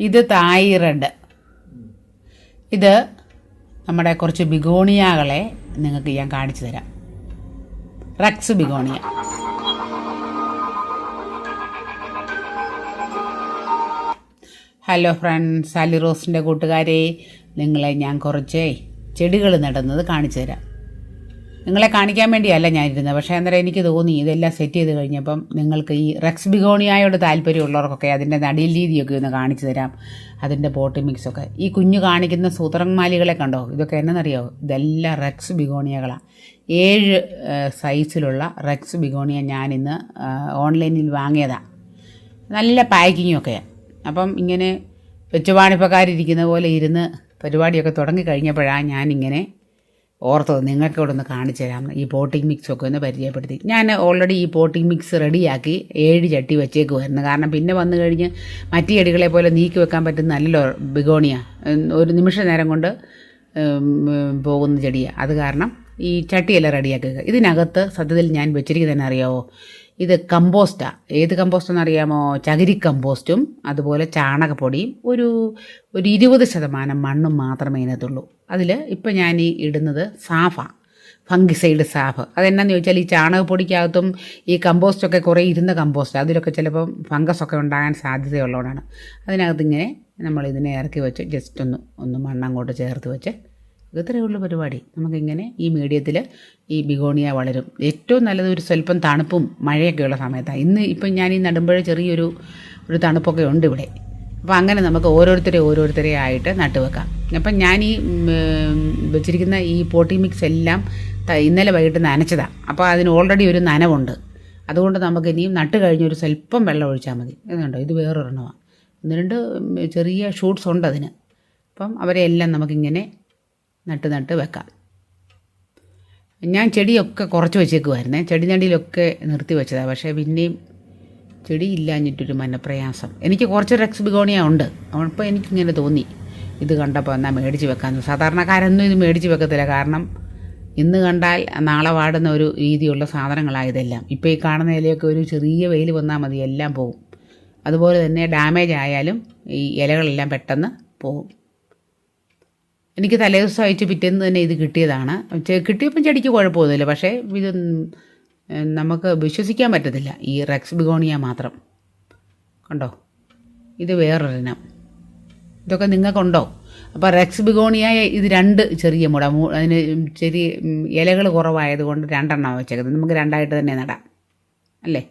ഇത് തായിറഡ് റെഡ് ഇത് നമ്മുടെ കുറച്ച് ബിഗോണിയകളെ നിങ്ങൾക്ക് ഞാൻ കാണിച്ചു തരാം. Rex begonia. Hello friends Sally റോസിന്റെ കൂട്ടുകാരെ നിങ്ങളെ ഞാൻ കുറച്ച് ചെടികൾ നടുന്നത് കാണിച്ചു തരാം. നിങ്ങളെ കാണിക്കാൻ വേണ്ടിയല്ല ഞാനിരുന്നത്. പക്ഷേ അന്നേരം എനിക്ക് തോന്നി ഇതെല്ലാം സെറ്റ് ചെയ്ത് കഴിഞ്ഞപ്പം നിങ്ങൾക്ക് ഈ റെക്സ് ബിഗോണിയായോട് താല്പര്യമുള്ളവർക്കൊക്കെ അതിന്റെ നടിയിൽ രീതിയൊക്കെ ഒന്ന് കാണിച്ചു തരാം. അതിന്റെ പോട്ടി മിക്സൊക്കെ ഈ കുഞ്ഞു കാണിക്കുന്ന സൂത്രന്മാലികളെ കണ്ടോ? ഇതൊക്കെ എന്നറിയോ ഇതെല്ലാം റെക്സ് ബിഗോണിയകളാണ് ഏഴ് സൈസിലുള്ള റെക്സ് ബിഗോണിയ ഞാനിന്ന് ഓൺലൈനിൽ വാങ്ങിയതാണ് നല്ല പാക്കിങ്ങും ഒക്കെയാണ് അപ്പം ഇങ്ങനെ വെച്ചുപാണിപ്പക്കാരിരിക്കുന്ന പോലെ ഇരുന്ന് പരിപാടിയൊക്കെ തുടങ്ങി കഴിഞ്ഞപ്പോഴാണ് ഞാനിങ്ങനെ ഓർത്തത് നിങ്ങൾക്ക് ഇവിടെ ഒന്ന് കാണിച്ചു തരാം. ഈ പോട്ടിംഗ് മിക്സ് ഒക്കെ ഒന്ന് പരിചയപ്പെടുത്തി. ഞാൻ ഓൾറെഡി ഈ പോട്ടിംഗ് മിക്സ് റെഡിയാക്കി ഏഴ് ചട്ടി വെച്ചേക്കുമായിരുന്നു കാരണം പിന്നെ വന്നു കഴിഞ്ഞ് മറ്റു ചെടികളെ പോലെ നീക്കി വെക്കാൻ പറ്റുന്ന നല്ലല്ലോ ബിഗോണിയ. ഒരു നിമിഷ നേരം കൊണ്ട് പോകുന്ന ചെടിയാണ് അത് കാരണം ഈ ചട്ടിയെല്ലാം റെഡിയാക്കുക ഇതിനകത്ത് സത്യത്തിൽ ഞാൻ വെച്ചിരിക്കുന്നതെന്ന് അറിയാമോ ഇത് കമ്പോസ്റ്റാണ് ഏത് കമ്പോസ്റ്റെന്ന് എന്നറിയാമോ ചകിരി കമ്പോസ്റ്റും അതുപോലെ ചാണകപ്പൊടിയും ഒരു ഒരു ഇരുപത് ശതമാനം മണ്ണും മാത്രമേ ഇതിനകത്തുള്ളൂ. അതിൽ ഇപ്പം ഞാൻ ഈ ഇടുന്നത് സാഫ ഫംഗിസൈഡ് സാഫ്. അതെന്നാന്ന് ചോദിച്ചാൽ ഈ ചാണകപ്പൊടിക്കകത്തും ഈ കമ്പോസ്റ്റൊക്കെ കുറേ ഇരുന്ന കമ്പോസ്റ്റ്. അതിലൊക്കെ ചിലപ്പം ഫംഗസൊക്കെ ഉണ്ടാകാൻ സാധ്യതയുള്ളതുകൊണ്ടാണ് അതിനകത്ത് ഇങ്ങനെ നമ്മൾ ഇതിനെ ഇറക്കി വെച്ച് ജസ്റ്റ് ഒന്ന് ഒന്ന് മണ്ണങ്ങോട്ട് ചേർത്ത് വെച്ച് ഇത്രയേ ഉള്ളൂ പരിപാടി. നമുക്കിങ്ങനെ ഈ മീഡിയത്തിൽ ഈ ബിഗോണിയ വളരും. ഏറ്റവും നല്ലത് ഒരു സ്വല്പം തണുപ്പും മഴയൊക്കെയുള്ള സമയത്താണ് ഇന്ന് ഇപ്പം ഞാൻ ഈ നടുമ്പോഴേ ചെറിയൊരു ഒരു തണുപ്പൊക്കെ ഉണ്ട് ഇവിടെ. അപ്പോൾ അങ്ങനെ നമുക്ക് ഓരോരുത്തരെ ഓരോരുത്തരെ ആയിട്ട് നട്ടുവെക്കാം. അപ്പം ഞാൻ ഈ വെച്ചിരിക്കുന്ന ഈ പോട്ടി മിക്സ് എല്ലാം ഇന്നലെ വൈകിട്ട് നനച്ചതാണ് അപ്പോൾ അതിന് ഓൾറെഡി ഒരു നനവുണ്ട്. അതുകൊണ്ട് നമുക്ക് ഇനിയും നട്ട് കഴിഞ്ഞ് ഒരു സ്വല്പം വെള്ളം ഒഴിച്ചാൽ മതി. എന്നുണ്ടോ ഇത് വേറൊരെണ്ണമാണ് ഒന്ന് രണ്ട് ചെറിയ ഷൂട്ട്സ് ഉണ്ട് അതിന് അപ്പം അവരെ എല്ലാം നമുക്കിങ്ങനെ നട്ട് നട്ട് വെക്കാം. ഞാൻ ചെടിയൊക്കെ കുറച്ച് വെച്ചേക്കുമായിരുന്നേ ചെടി നടിയിലൊക്കെ നിർത്തി വെച്ചതാണ് പക്ഷേ പിന്നെയും ചെടി ഇല്ലാഞ്ഞിട്ടൊരു മനപ്രയാസം. എനിക്ക് കുറച്ച് റെക്സ് ബിഗോണിയ ഉണ്ട്. അപ്പോൾ എനിക്കിങ്ങനെ തോന്നി. ഇത് കണ്ടപ്പോൾ എന്നാൽ മേടിച്ച് വെക്കാമെന്ന്. സാധാരണക്കാരൊന്നും ഇത് മേടിച്ച് വെക്കത്തില്ല. കാരണം ഇന്ന് കണ്ടാൽ നാളെ വാടുന്ന ഒരു രീതിയുള്ള സാധനങ്ങളായതെല്ലാം ഇപ്പോൾ ഈ കാണുന്ന ഇലയൊക്കെ ഒരു ചെറിയ വെയിൽ വന്നാൽ മതി. എല്ലാം പോകും അതുപോലെ തന്നെ ഡാമേജ് ആയാലും ഈ ഇലകളെല്ലാം പെട്ടെന്ന് പോകും എനിക്ക് തലേദിവസമായിട്ട് പിറ്റേന്ന് തന്നെ ഇത് കിട്ടിയതാണ്. കിട്ടിയപ്പം ചെടിക്ക് കുഴപ്പമൊന്നുമില്ല. പക്ഷേ ഇത് നമുക്ക് വിശ്വസിക്കാൻ പറ്റത്തില്ല. ഈ റെക്സ് ബിഗോണിയ മാത്രം. കണ്ടോ? ഇത് വേറൊരെണ്ണം. ഇതൊക്കെ നിങ്ങൾക്കുണ്ടോ? അപ്പോൾ റെക്സ് ബിഗോണിയ ഇത് രണ്ട് ചെറിയ മുട. അതിന് ചെറിയ ഇലകൾ കുറവായതുകൊണ്ട് രണ്ടെണ്ണം വെച്ചേക്കുന്നത്. നമുക്ക് രണ്ടായിട്ട് തന്നെ നടാം. അല്ലേ?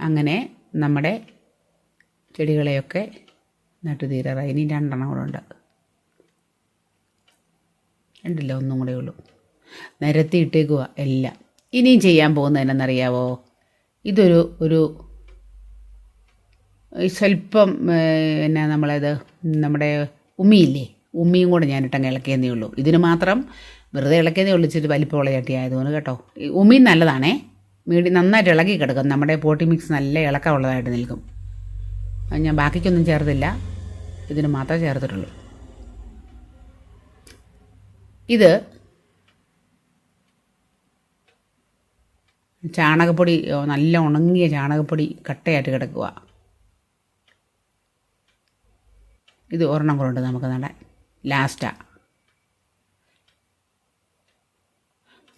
അങ്ങനെ നമ്മുടെ ചെടികളെയൊക്കെ നട്ടു തീരാറായി. ഇനി രണ്ടെണ്ണം കൂടെ ഉണ്ട്. രണ്ടില്ല ഒന്നും കൂടെ ഉള്ളൂ. നിരത്തി ഇട്ടേക്കുക എല്ലാം. ഇനിയും ചെയ്യാൻ പോകുന്നത് എന്നറിയാവോ ഇതൊരു ഒരു സ്വല്പം എന്നാ നമ്മളത് നമ്മുടെ ഉമ്മിയില്ലേ? ഉമ്മിയും കൂടെ ഞാനിട്ടങ്ങ് ഇളക്കിയെന്നേ ഉള്ളൂ. ഇതിന് മാത്രം വെറുതെ ഇളക്കിയതേ ഉള്ളൂ ഇച്ചിരി വലിപ്പമുള്ള ചട്ടി ആയതുകൊണ്ട് കേട്ടോ. ഉമ്മിയും ഉമ്മി നല്ലതാണേ. മീഡിയം നന്നായിട്ട് ഇളകി കിടക്കും. നമ്മുടെ പോട്ടി മിക്സ് നല്ല ഇളക്കമുള്ളതായിട്ട് നിൽക്കും. ഞാൻ ബാക്കിക്കൊന്നും ചേർത്തില്ല. ഇതിന് മാത്രമേ ചേർത്തിട്ടുള്ളൂ. ഇത് ചാണകപ്പൊടി നല്ല ഉണങ്ങിയ ചാണകപ്പൊടി കട്ടയായിട്ട് കിടക്കുക ഇത് ഒരെണ്ണം കൊണ്ട് നമുക്ക് നടാൻ. ലാസ്റ്റാണ്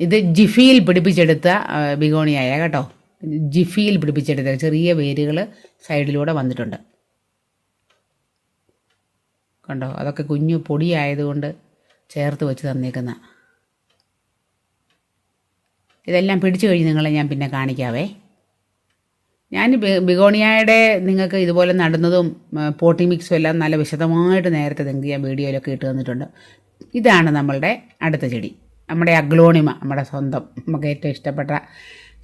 ഇത് ജിഫിയിൽ പിടിപ്പിച്ചെടുത്ത ബിഗോണിയായ കേട്ടോ. ജിഫിയിൽ പിടിപ്പിച്ചെടുത്ത ചെറിയ വേരുകൾ സൈഡിലൂടെ വന്നിട്ടുണ്ട്. കണ്ടോ? അതൊക്കെ കുഞ്ഞു പൊടിയായതുകൊണ്ട് ചേർത്ത് വെച്ച് തന്നേക്കുന്ന. ഇതെല്ലാം പിടിച്ചു കഴിഞ്ഞ് നിങ്ങളെ ഞാൻ പിന്നെ കാണിക്കാവേ. ഞാൻ ബിഗോണിയായുടെ നിങ്ങൾക്ക് ഇതുപോലെ നടുന്നതും പോട്ടി മിക്സും എല്ലാം നല്ല വിശദമായിട്ട് നേരത്തെ നിങ്ങൾക്ക് ഞാൻ വീഡിയോയിലൊക്കെ ഇട്ട് തന്നിട്ടുണ്ട്. ഇതാണ് നമ്മളുടെ അടുത്ത ചെടി. നമ്മുടെ അഗ്ലോണിമ നമ്മുടെ സ്വന്തം. നമുക്ക് ഏറ്റവും ഇഷ്ടപ്പെട്ട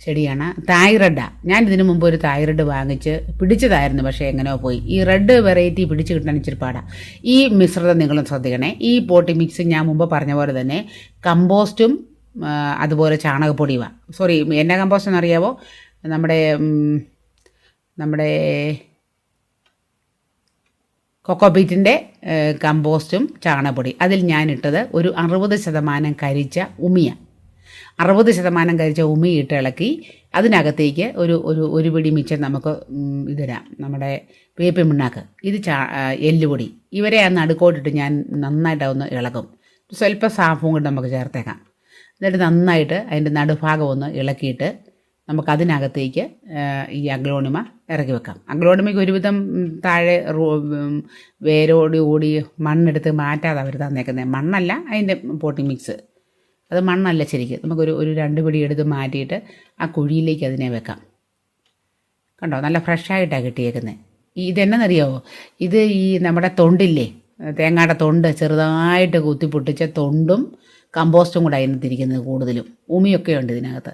ചെടിയാണ് തായ്റെഡാണ് ഞാൻ ഇതിനു മുമ്പ് ഒരു തായ്റെഡ് വാങ്ങിച്ച് പിടിച്ചതായിരുന്നു പക്ഷേ എങ്ങനെയോ പോയി. ഈ റെഡ് വെറൈറ്റി പിടിച്ച് കിട്ടാൻ ഇച്ചിരി പാടാണ് ഈ മിശ്രിതം നിങ്ങളും ശ്രദ്ധിക്കണേ. ഈ പോട്ടി മിക്സ് ഞാൻ മുമ്പ് പറഞ്ഞ പോലെ തന്നെ കമ്പോസ്റ്റും അതുപോലെ ചാണകപ്പൊടിയുമാണ് സോറി എന്നാ കമ്പോസ്റ്റ് എന്നറിയാവോ? നമ്മുടെ നമ്മുടെ കൊക്കോബീറ്റിന്റെ കമ്പോസ്റ്റും ചാണകപ്പൊടി. അതിൽ ഞാനിട്ടത് ഒരു അറുപത് ശതമാനം കരിച്ച ഉമിയ. അറുപത് ശതമാനം കഴിച്ച ഉമിയിട്ട് ഇളക്കി അതിനകത്തേക്ക് ഒരു ഒരു ഒരു പിടി മിച്ചം നമുക്ക് ഇതരാം നമ്മുടെ വേപ്പി മുണ്ണാക്ക് ഇത് ചാ എല്ലുപൊടി. ഇവരെ ആ നടുക്കോട്ടിട്ട് ഞാൻ നന്നായിട്ട് ഒന്ന് ഇളകും സ്വല്പം സാഫും കൂടി നമുക്ക് ചേർത്തേക്കാം. എന്നിട്ട് നന്നായിട്ട് അതിന്റെ നടുഭാഗം ഒന്ന് ഇളക്കിയിട്ട് നമുക്ക് അതിനകത്തേക്ക് ഈ അഗ്ലോണിമ ഇറക്കി വെക്കാം. അഗ്ലോണിമയ്ക്ക് ഒരുവിധം താഴെ വേരോട് കൂടി മണ്ണെടുത്ത് മാറ്റാതെ അവർ തന്നേക്കുന്നത് മണ്ണല്ല അതിന്റെ പോട്ടിംഗ് മിക്സ്. അത് മണ്ണല്ല ശരിക്കും. നമുക്കൊരു ഒരു രണ്ട് പിടി എടുത്ത് മാറ്റിയിട്ട് ആ കുഴിയിലേക്ക് അതിനെ വെക്കാം. കണ്ടോ? നല്ല ഫ്രഷായിട്ടാണ് കിട്ടിയേക്കുന്നത് ഈ ഇതെന്നറിയാവോ ഇത് ഈ നമ്മുടെ തൊണ്ടില്ലേ? തേങ്ങയുടെ തൊണ്ട് ചെറുതായിട്ട് കുത്തി പൊട്ടിച്ച തൊണ്ടും കമ്പോസ്റ്റും കൂടെ അതിനകത്തിരിക്കുന്നത് കൂടുതലും. ഉമിയൊക്കെ ഉണ്ട് ഇതിനകത്ത്.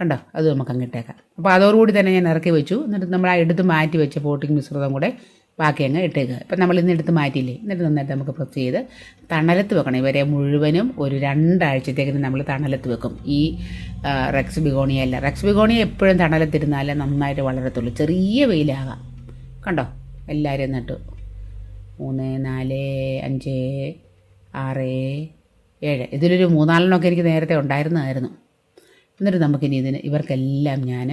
കണ്ടോ? അത് നമുക്ക് അങ്ങിട്ടേക്കാം അപ്പോൾ അതോടുകൂടി തന്നെ ഞാൻ ഇറക്കി വെച്ചു. എന്നിട്ട് നമ്മൾ ആ എടുത്ത് മാറ്റി വെച്ച പോട്ടിംഗ് മിശ്രിതം കൂടെ ബാക്കി അങ്ങ് ഇട്ടേക്കുക ഇപ്പം നമ്മൾ ഇന്ന് എടുത്ത് മാറ്റിയില്ലേ? എന്നിട്ട് നന്നായിട്ട് നമുക്ക് പ്രസ് ചെയ്ത് തണലത്ത് വെക്കണം. ഇവരെ മുഴുവനും ഒരു രണ്ടാഴ്ചത്തേക്കിന് നമ്മൾ തണലത്ത് വെക്കും. ഈ റെക്സ് ബിഗോണിയ അല്ല. റെക്സ് ബിഗോണിയ എപ്പോഴും തണലത്തിരുന്നാലേ നന്നായിട്ട് വളരത്തുള്ളൂ. ചെറിയ വെയിലാകാം. കണ്ടോ? എല്ലാവരും നട്ടു മൂന്ന് നാല് അഞ്ച് ആറ് ഏഴ്. ഇതിലൊരു മൂന്നാലെണ്ണമൊക്കെ എനിക്ക് നേരത്തെ ഉണ്ടായിരുന്നതായിരുന്നു എന്നിട്ട് നമുക്കിനി ഇതിന് ഇവർക്കെല്ലാം ഞാൻ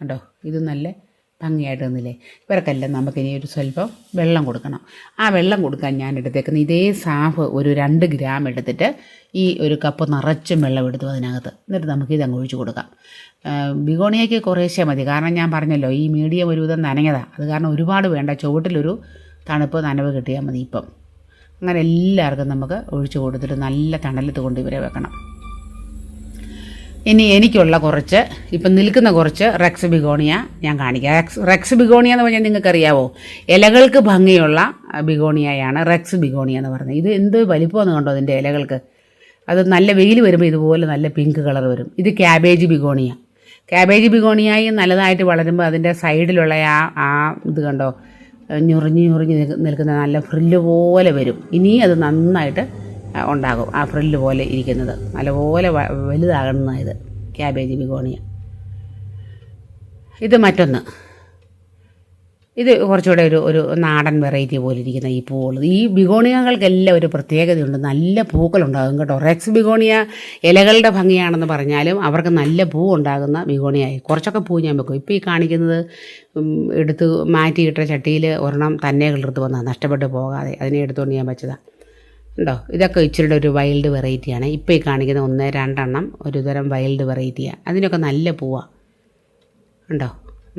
കണ്ടോ? ഇത് നല്ല ഭംഗിയായിട്ട് നിന്നില്ലേ ഇവർക്കെല്ലാം നമുക്കിനി ഒരു സ്വല്പം വെള്ളം കൊടുക്കണം. ആ വെള്ളം കൊടുക്കാൻ ഞാൻ എടുത്തേക്കുന്ന ഇതേ സാഫ് ഒരു രണ്ട് ഗ്രാം എടുത്തിട്ട് ഈ ഒരു കപ്പ് നിറച്ചും വെള്ളം എടുത്തു അതിനകത്ത്. എന്നിട്ട് നമുക്ക് ഇത് അങ്ങ് ഒഴിച്ചു കൊടുക്കാം. ബിഗോണിയയ്ക്ക് കുറേശ്ശേ മതി. കാരണം ഞാൻ പറഞ്ഞല്ലോ ഈ മീഡിയം ഒരുവിധം നനഞ്ഞതാണ് അത് കാരണം ഒരുപാട് വേണ്ട. ചുവട്ടിലൊരു തണുപ്പ് നനവ് കിട്ടിയാൽ മതി ഇപ്പം. അങ്ങനെ എല്ലാവർക്കും നമുക്ക് ഒഴിച്ചു കൊടുത്തിട്ട് നല്ല തണലത്ത് കൊണ്ട് ഇവരെ വെക്കണം. ഇനി എനിക്കുള്ള കുറച്ച് ഇപ്പം നിൽക്കുന്ന കുറച്ച് റെക്സ് ബിഗോണിയ ഞാൻ കാണിക്കാം. റെക്സ് റെക്സ് ബിഗോണിയ എന്ന് പറഞ്ഞാൽ നിങ്ങൾക്കറിയാവോ? ഇലകൾക്ക് ഭംഗിയുള്ള ബിഗോണിയയാണ് റെക്സ് ബിഗോണിയ എന്ന് പറയുന്നത്. ഇത് എന്ത് വലിപ്പമെന്ന് കണ്ടോ അതിന്റെ ഇലകൾക്ക്? അത് നല്ല വെയിൽ വരുമ്പോൾ ഇതുപോലെ നല്ല പിങ്ക് കളർ വരും. ഇത് ക്യാബേജ് ബിഗോണിയ. ക്യാബേജ് ബിഗോണിയായി നല്ലതായിട്ട് വളരുമ്പോൾ അതിന്റെ സൈഡിലുള്ള ആ ആ ഇത് കണ്ടോ ഞുറിഞ്ഞ് ഞുറിഞ്ഞ് നിൽക്ക- നിൽക്കുന്ന നല്ല ഫ്രില്ല് പോലെ വരും. ഇനി അത് നന്നായിട്ട് ഉണ്ടാകും. ആ ഫ്രില്ല് പോലെ ഇരിക്കുന്നത്. നല്ലപോലെ വലുതാകുന്ന ഇത്. ക്യാബേജ് ബിഗോണിയ ഇത് മറ്റൊന്ന്. ഇത് കുറച്ചുകൂടെ ഒരു ഒരു നാടൻ വെറൈറ്റി പോലെ ഇരിക്കുന്ന ഈ പൂവുള്ളത്. ഈ ബിഗോണിയകൾക്കെല്ലാം ഒരു പ്രത്യേകതയുണ്ട്. നല്ല പൂക്കളുണ്ടാകും കേട്ടോ. റെക്സ് ബിഗോണിയ ഇലകളുടെ ഭംഗിയാണെന്ന് പറഞ്ഞാലും അവർക്ക് നല്ല പൂ ഉണ്ടാകുന്ന ബിഗോണിയായി. കുറച്ചൊക്കെ പൂ ഞാൻ വെക്കും. ഇപ്പോൾ ഈ കാണിക്കുന്നത് എടുത്ത് മാറ്റിയിട്ട ചട്ടിയിൽ ഒരെണ്ണം തന്നെ കിളിർത്ത് വന്നാൽ നഷ്ടപ്പെട്ട് പോകാതെ. അതിനെ എടുത്തുകൊണ്ട് ഞാൻ വെച്ചതാണ് ഉണ്ടോ? ഇതൊക്കെ ഇച്ചിരിയുടെ ഒരു വൈൽഡ് വെറൈറ്റിയാണ് ഇപ്പോൾ ഈ കാണിക്കുന്ന ഒന്ന് രണ്ടെണ്ണം ഒരു തരം വൈൽഡ് വെറൈറ്റിയാണ് അതിനൊക്കെ നല്ല പൂവാണ് ഉണ്ടോ?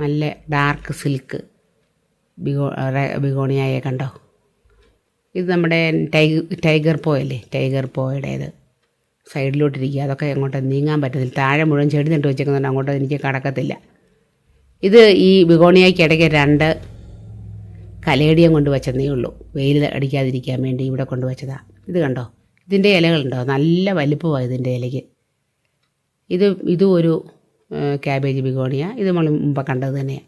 നല്ല ഡാർക്ക് സിൽക്ക് ബിഗോ ബിഗോണിയായ കണ്ടോ? ഇത് നമ്മുടെ ടൈഗർ ടൈഗർ പോയല്ലേ ടൈഗർ പോയുടേത് സൈഡിലോട്ടിരിക്കുക. അതൊക്കെ അങ്ങോട്ട് നീങ്ങാൻ പറ്റത്തില്ല. താഴെ മുഴുവൻ ചെടി നട്ട് വെച്ചേക്കുന്നുണ്ട് അങ്ങോട്ട് എനിക്ക് കടക്കത്തില്ല. ഇത് ഈ ബിഗോണിയയ്ക്ക് ഇടയ്ക്ക് രണ്ട് കലേഡിയം കൊണ്ട് വെച്ചതേ ഉള്ളൂ. വെയിൽ അടിക്കാതിരിക്കാൻ വേണ്ടി ഇവിടെ കൊണ്ട് വെച്ചതാ ഇത് കണ്ടോ? ഇതിന്റെ ഇലകളുണ്ടോ? നല്ല വലിപ്പമാണ് ഇതിന്റെ ഇലയ്ക്ക്. ഇത് ഇതും ഒരു ക്യാബേജ് ബിഗോണിയ. ഇത് നമ്മൾ മുമ്പ് കണ്ടത് തന്നെയാണ്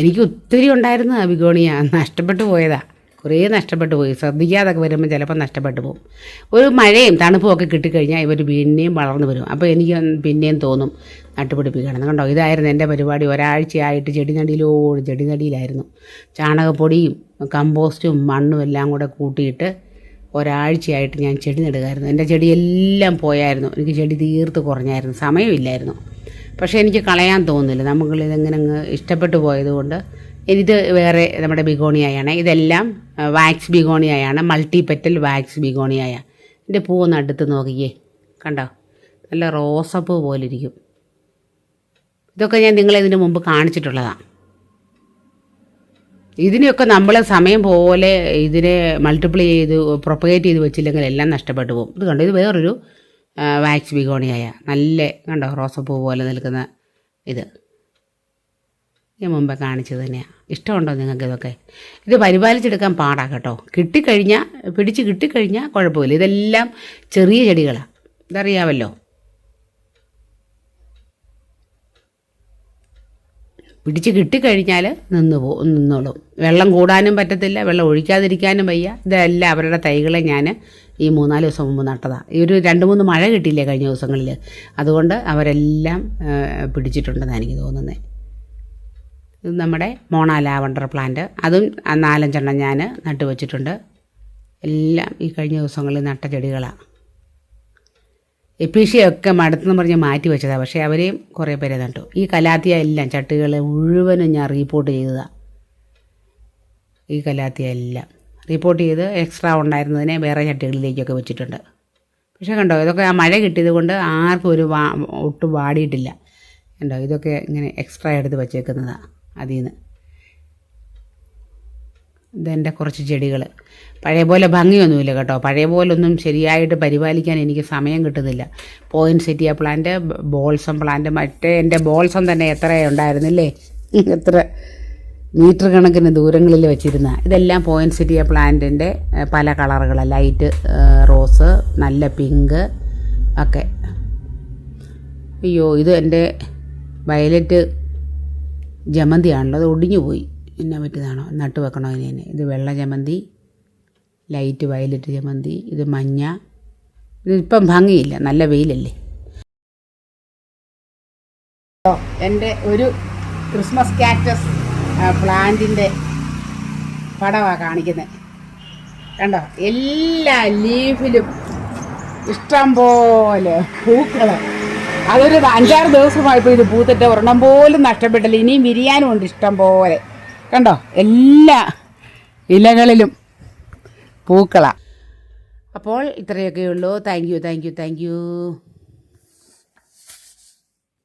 എനിക്ക് ഒത്തിരി ഉണ്ടായിരുന്നു ആ ബിഗോണിയ. നഷ്ടപ്പെട്ടു പോയതാ. കുറേ നഷ്ടപ്പെട്ടു പോയി. ശ്രദ്ധിക്കാതൊക്കെ വരുമ്പോൾ ചിലപ്പോൾ നഷ്ടപ്പെട്ടു പോകും. ഒരു മഴയും തണുപ്പും ഒക്കെ കിട്ടിക്കഴിഞ്ഞാൽ ഇവർ പിന്നെയും വളർന്നു വരും. അപ്പോൾ എനിക്ക് പിന്നെയും തോന്നും നട്ടുപിടിപ്പിക്കണം. കണ്ടോ? ഇതായിരുന്നു എന്റെ പരിപാടി. ഒരാഴ്ചയായിട്ട് ചെടിനടിയിലോട് ചെടിനടിയിലായിരുന്നു. ചാണകപ്പൊടിയും കമ്പോസ്റ്റും മണ്ണും എല്ലാം കൂടെ കൂട്ടിയിട്ട് ഒരാഴ്ചയായിട്ട് ഞാൻ ചെടി നടുകയായിരുന്നു എന്റെ ചെടിയെല്ലാം പോയായിരുന്നു. എനിക്ക് ചെടി തീർത്ത് കുറഞ്ഞായിരുന്നു. സമയമില്ലായിരുന്നു. പക്ഷേ എനിക്ക് കളയാൻ തോന്നുന്നില്ല. നമുക്കിതെങ്ങനെ ഇഷ്ടപ്പെട്ടു പോയതുകൊണ്ട് ഇത് വേറെ നമ്മുടെ ബിഗോണിയായാണ്. ഇതെല്ലാം വാക്സ് ബിഗോണിയായാണ്. മൾട്ടി പെറ്റൽ വാക്സ് ബിഗോണിയായ. ഇതിന്റെ പൂ ഒന്ന് അടുത്ത് നോക്കിയേ. കണ്ടോ? നല്ല റോസപ്പൂ പോലെ ഇരിക്കും ഇതൊക്കെ ഞാൻ നിങ്ങളെ ഇതിന് മുമ്പ് കാണിച്ചിട്ടുള്ളതാണ് ഇതിനെയൊക്കെ നമ്മൾ സമയം പോലെ ഇതിനെ മൾട്ടിപ്ലൈ ചെയ്ത് പ്രൊപ്പഗേറ്റ് ചെയ്ത് വെച്ചില്ലെങ്കിൽ എല്ലാം നഷ്ടപ്പെട്ടു പോകും. ഇത് കണ്ടോ? ഇത് വേറൊരു വാക്സ് ബിഗോണിയായ. നല്ല കണ്ടോ? റോസപ്പൂ പോലെ നിൽക്കുന്ന ഇത്. ഞാൻ മുമ്പേ കാണിച്ചത് തന്നെയാണ് ഇഷ്ടമുണ്ടോ നിങ്ങൾക്ക് ഇതൊക്കെ? ഇത് പരിപാലിച്ചെടുക്കാൻ പാടാ കേട്ടോ. കിട്ടിക്കഴിഞ്ഞാൽ പിടിച്ച് കിട്ടിക്കഴിഞ്ഞാൽ കുഴപ്പമില്ല. ഇതെല്ലാം ചെറിയ ചെടികളാണ് ഇതറിയാമല്ലോ പിടിച്ച് കിട്ടിക്കഴിഞ്ഞാൽ നിന്ന് പോ നിന്നോളും. വെള്ളം കൂടാനും പറ്റത്തില്ല വെള്ളം ഒഴിക്കാതിരിക്കാനും വയ്യ. ഇതെല്ലാം അവരുടെ തൈകളെ ഞാൻ ഈ മൂന്നാൽ ദിവസം മുമ്പ് നട്ടതാണ് ഈ ഒരു രണ്ട് മൂന്ന് മഴ കിട്ടിയില്ലേ കഴിഞ്ഞ ദിവസങ്ങളിൽ അതുകൊണ്ട് അവരെല്ലാം പിടിച്ചിട്ടുണ്ടെന്നാണ് എനിക്ക് തോന്നുന്നത് ഇത് നമ്മുടെ മോണ ലാവണ്ടർ പ്ലാന്റ്. അതും നാലഞ്ചെണ്ണം ഞാൻ നട്ടു വച്ചിട്ടുണ്ട്. എല്ലാം ഈ കഴിഞ്ഞ ദിവസങ്ങളിൽ നട്ട ചെടികളാണ് എപ്പീഷിയൊക്കെ മടുത്തെന്ന് പറഞ്ഞ് മാറ്റി വെച്ചതാണ് പക്ഷേ അവരെയും കുറേ പേരെ നട്ടു. ഈ കലാത്തിയ എല്ലാം ചട്ടികളെ മുഴുവനും ഞാൻ റീപ്പോർട്ട് ചെയ്തതാണ് ഈ കലാത്തിയ എല്ലാം. റിപ്പോർട്ട് ചെയ്ത് എക്സ്ട്രാ ഉണ്ടായിരുന്നതിനെ വേറെ ചട്ടികളിലേക്കൊക്കെ വെച്ചിട്ടുണ്ട്. പക്ഷേ കണ്ടോ ഇതൊക്കെ ആ മഴ കിട്ടിയത് കൊണ്ട് ആർക്കും ഒരു വാ ഒട്ടും വാടിയിട്ടില്ല. കണ്ടോ ഇതൊക്കെ ഇങ്ങനെ എക്സ്ട്രാ എടുത്ത് വച്ചേക്കുന്നതാണ് അതിൽ നിന്ന് ഇതെന്റെ കുറച്ച് ചെടികൾ പഴയ പോലെ ഭംഗിയൊന്നുമില്ല കേട്ടോ. പഴയ പോലൊന്നും ശരിയായിട്ട് പരിപാലിക്കാൻ എനിക്ക് സമയം കിട്ടുന്നില്ല. Poinsettia plant balsam plant മറ്റേ എന്റെ ബോൾസം തന്നെ എത്ര ഉണ്ടായിരുന്നില്ലേ? എത്ര മീറ്റർ കണക്കിന് ദൂരങ്ങളിൽ വെച്ചിരുന്ന. ഇതെല്ലാം പോയിന്റ് സെറ്റിയ പ്ലാന്റിന്റെ പല കളറുകൾ ലൈറ്റ് റോസ് നല്ല പിങ്ക് ഒക്കെ. അയ്യോ ഇത് എന്റെ വയലറ്റ് ജമന്തിയാണല്ലോ അത് ഒടിഞ്ഞു പോയി. എന്നാ പറ്റിയതാണോ? നട്ട് വെക്കണോ ഇനി തന്നെ ഇത് വെള്ള ജമന്തി ലൈറ്റ് വയലറ്റ് ജമന്തി ഇത് മഞ്ഞ. ഇതിപ്പം ഭംഗിയില്ല നല്ല വെയിലല്ലേ. എന്റെ ഒരു ക്രിസ്മസ് കാക്ടസ് പ്ലാന്റിന്റെ പടമാണ് കാണിക്കുന്നത്. കണ്ടോ? എല്ലാ ലീഫിലും ഇഷ്ടം പോലെ പൂക്കൾ അതൊരു അഞ്ചാറ് ദിവസമായപ്പോൾ ഇത് പൂത്തിട്ട് ഒരെണ്ണം പോലും നഷ്ടപ്പെട്ടില്ല. ഇനിയും വിരിയാനും ഉണ്ട് ഇഷ്ടം പോലെ. കണ്ടോ? എല്ലാ ഇലകളിലും പൂക്കളാണ് അപ്പോൾ ഇത്രയൊക്കെ ഉള്ളൂ thank you thank you thank you